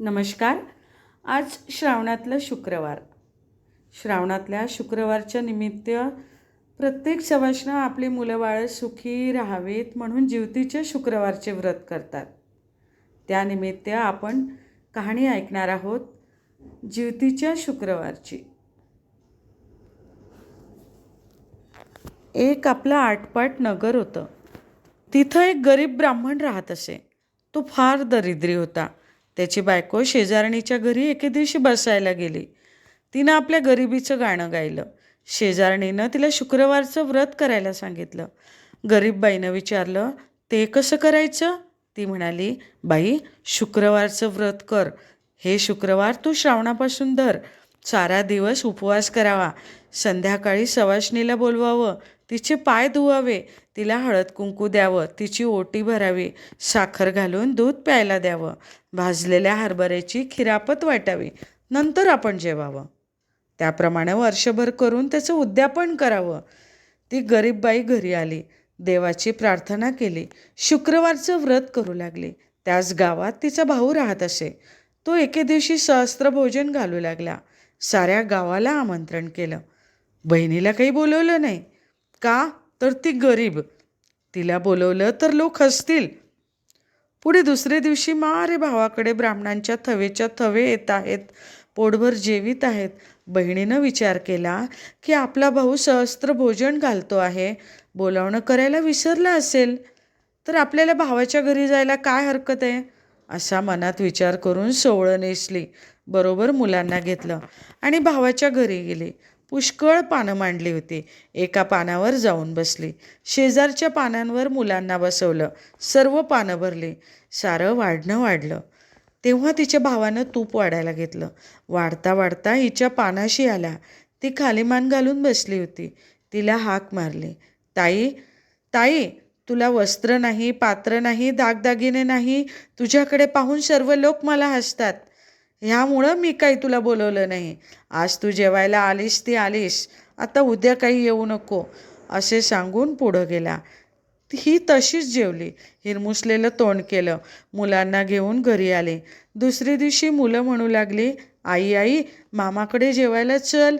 नमस्कार. आज श्रावणातलं शुक्रवार. श्रावणातल्या शुक्रवारच्या निमित्त प्रत्येक सवासनं आपली मुलं बाळं सुखी राहावेत म्हणून जीवतीचे शुक्रवारचे व्रत करतात. त्यानिमित्त आपण कहाणी ऐकणार आहोत जीवतीच्या शुक्रवारची. एक आपलं आटपाट नगर होतं. तिथं एक गरीब ब्राह्मण राहत असे. तो फार दरिद्री होता. त्याची बायको शेजारणीच्या घरी एके दिवशी बसायला गेली. तिनं आपल्या गरिबीचं गाणं गायलं. शेजारणीनं तिला शुक्रवारचं व्रत करायला सांगितलं. गरीब बाईनं विचारलं ते कसं करायचं? ती म्हणाली बाई शुक्रवारचं व्रत कर. हे शुक्रवार तू श्रावणापासून धर. सारा दिवस उपवास करावा. संध्याकाळी सवाष्णीला बोलवावं. तिचे पाय धुवावे तिला हळद कुंकू द्यावं तिची ओटी भरावी साखर घालून दूध प्यायला द्यावं भाजलेल्या हरभऱ्याची खिरापत वाटावी नंतर आपण जेवावं. त्याप्रमाणे वर्षभर करून त्याचं उद्यापन करावं. ती गरीब बाई घरी आली देवाची प्रार्थना केली शुक्रवारचं व्रत करू लागली. त्याच गावात तिचा भाऊ राहत असे. तो एके दिवशी सहस्त्र भोजन घालू लागला. साऱ्या गावाला आमंत्रण केलं. बहिणीला काही बोलवलं नाही. का? तर ती गरीब. तिला बोलवलं तर लोक हसतील. पुढे दुसरे दिवशी मारे भावाकडे ब्राह्मणांच्या थवेच्या थवे येत आहेत. पोटभर जेवीत आहेत. बहिणीनं विचार केला की आपला भाऊ सहस्त्र भोजन घालतो आहे. बोलावणं करायला विसरला असेल. तर आपल्याला भावाच्या घरी जायला काय हरकत आहे? असा मनात विचार करून सोवळं नेसली. बरोबर मुलांना घेतलं आणि भावाच्या घरी गेली. पुष्कळ पानं मांडली होती. एका पानावर जाऊन बसली. शेजारच्या पानांवर मुलांना बसवलं. सर्व पानं भरली. सारं वाढणं वाढलं. तेव्हा तिच्या भावानं तूप वाढायला घेतलं. वाढता वाढता हिच्या पानाशी आला ती खाली मान घालून बसली होती. तिला हाक मारली. ताई ताई तुला वस्त्र नाही पात्र नाही दागदागिने नाही. तुझ्याकडे पाहून सर्व लोक मला हसतात. ह्यामुळं मी काही तुला बोलवलं नाही. आज तू जेवायला आलीस ती आलीस. आता उद्या काही येऊ नको असे सांगून पुढं गेला. ही तशीच जेवली. हिरमुसलेलं तोंड केलं. मुलांना घेऊन घरी आले. दुसरी दिवशी मुलं म्हणू लागली आई आई मामाकडे जेवायला चल.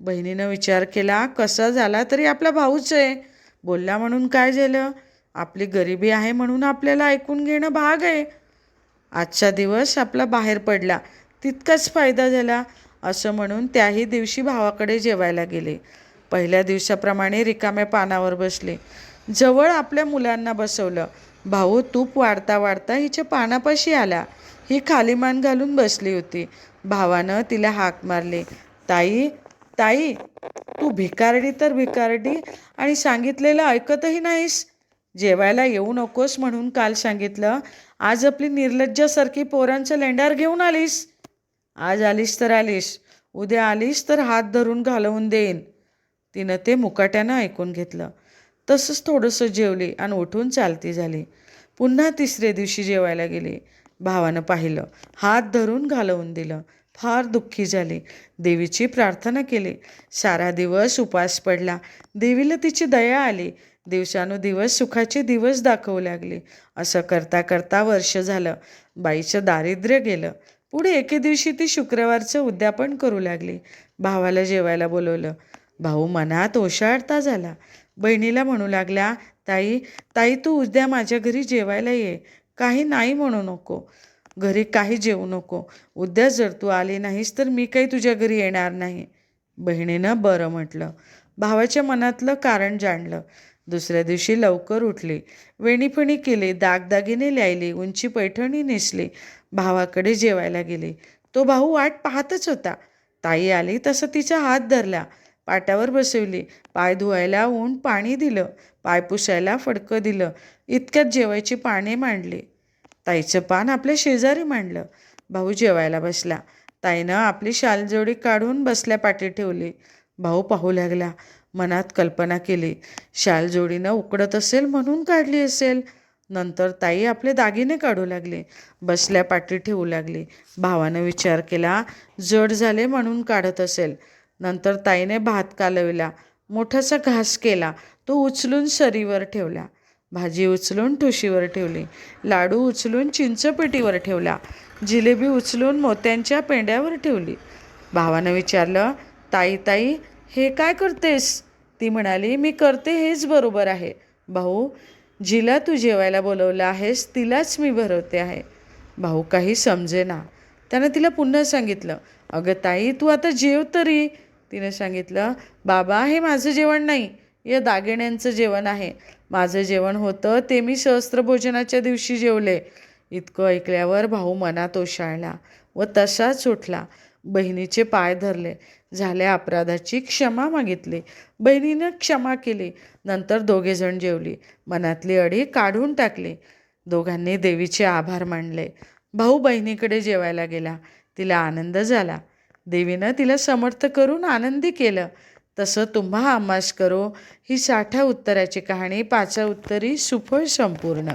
बहिणीनं विचार केला कसा झाला तरी आपला भाऊच आहे. बोलला म्हणून काय झालं? आपली गरिबी आहे म्हणून आपल्याला ऐकून घेणं भाग आहे. आजचा दिवस आपला बाहेर पडला. तितकाच फायदा झाला असं म्हणून त्याही दिवशी भावाकडे जेवायला गेले. पहिल्या दिवसाप्रमाणे रिकाम्या पानावर बसले. जवळ आपल्या मुलांना बसवलं. भाऊ तूप वाढता वाढता हिच्या पानापाशी आला. ही खाली मान घालून बसली होती. भावानं तिला हाक मारली. ताई ताई तू भिकारडी तर भिकारडी आणि सांगितलेलं ऐकतही नाहीस. जेवायला येऊ नकोस म्हणून काल सांगितलं. आज आपली निर्लज्जासारखी पोरांचं लेंडार घेऊन आलीस? आज आलीस तर आलीस. उद्या आलीस तर हात धरून घालवून देईन. तिनं ते मुकाट्यानं ऐकून घेतलं. तसंच थोडंसं जेवली आणि उठून चालती झाली. पुन्हा तिसऱ्या दिवशी जेवायला गेली. भावानं पाहिलं. हात धरून घालवून दिलं. फार दुःखी झाली. देवीची प्रार्थना केली. सारा दिवस उपास पडला. देवीला तिची दया आली. दिवसानुदिवस सुखाचे दिवस दाखवू लागले. असं करता करता वर्ष झालं. बाईचं दारिद्र्य गेलं. पुढे एके दिवशी ती शुक्रवारचं उद्यापन करू लागली. भावाला जेवायला बोलवलं. भाऊ मनात ओशाळता झाला. बहिणीला म्हणू लागल्या ताई ताई तू उद्या माझ्या घरी जेवायला ये. काही नाही म्हणू नको. घरी काही जेवू नको. उद्या जर तू आली नाहीस तर मी काही तुझ्या घरी येणार नाही. बहिणीनं बरं म्हटलं. भावाच्या मनातलं कारण जाणलं. दुसऱ्या दिवशी लवकर उठली. वेणीफणी केली दागदागिने ल्यायली उंची पैठणी नेसली. भावाकडे जेवायला गेले. तो भाऊ वाट पाहतच होता. ताई आली तसं तिचा हात धरला पाटावर बसवली. पाय धुवायला ऊन पाणी दिलं. पाय पुसायला फडकं दिलं. इतक्यात जेवायची पाने मांडली. ताईचं पान आपल्या शेजारी मांडलं. भाऊ जेवायला बसला. ताईनं आपली शालजोडी काढून बसल्या पाठी ठेवली. भाऊ पाहू लागला. मनात कल्पना केली शालजोडीनं उकडत असेल म्हणून काढली असेल. नंतर ताई आपले दागिने काढू लागली बसल्या पाठी ठेवू लागली. भावानं विचार केला जड झाले म्हणून काढत असेल. नंतर ताईने भात कालविला मोठासा घास केला तो उचलून सरीवर ठेवला. भाजी उचलून ठुशीवर ठेवली लाडू उचलून चिंचपेटीवर ठेवला जिलेबी उचलून मोत्यांच्या पेंड्यावर ठेवली. भावानं विचारलं ताई ताई हे काय करतेस? ती म्हणाली मी करते हेच बरोबर आहे. भाऊ जिला तू जेवायला बोलवलं आहेस तिलाच मी भरवते आहे. भाऊ काही समजेना त्यानं तिला पुन्हा सांगितलं अगं ताई तू आता जेव तरी. तिनं सांगितलं बाबा हे माझं जेवण नाही. या दागिन्यांचं जेवण आहे. माझं जेवण होतं ते मी सहस्त्रभोजनाच्या दिवशी जेवले. इतकं ऐकल्यावर भाऊ मनात ओशाळला व तसाच उठला. बहिणीचे पाय धरले. झाल्या अपराधाची क्षमा मागितली. बहिणीनं क्षमा केली. नंतर दोघेजण जेवली. मनातली अडी काढून टाकली. दोघांनी देवीचे आभार मानले. भाऊ बहिणीकडे जेवायला गेला. तिला आनंद झाला. देवीनं तिला समर्थ करून आनंदी केलं. तसं तुम्हा आमास करो. ही साठा उत्तराची कहाणी. पाचा उत्तरी सुफळ संपूर्ण.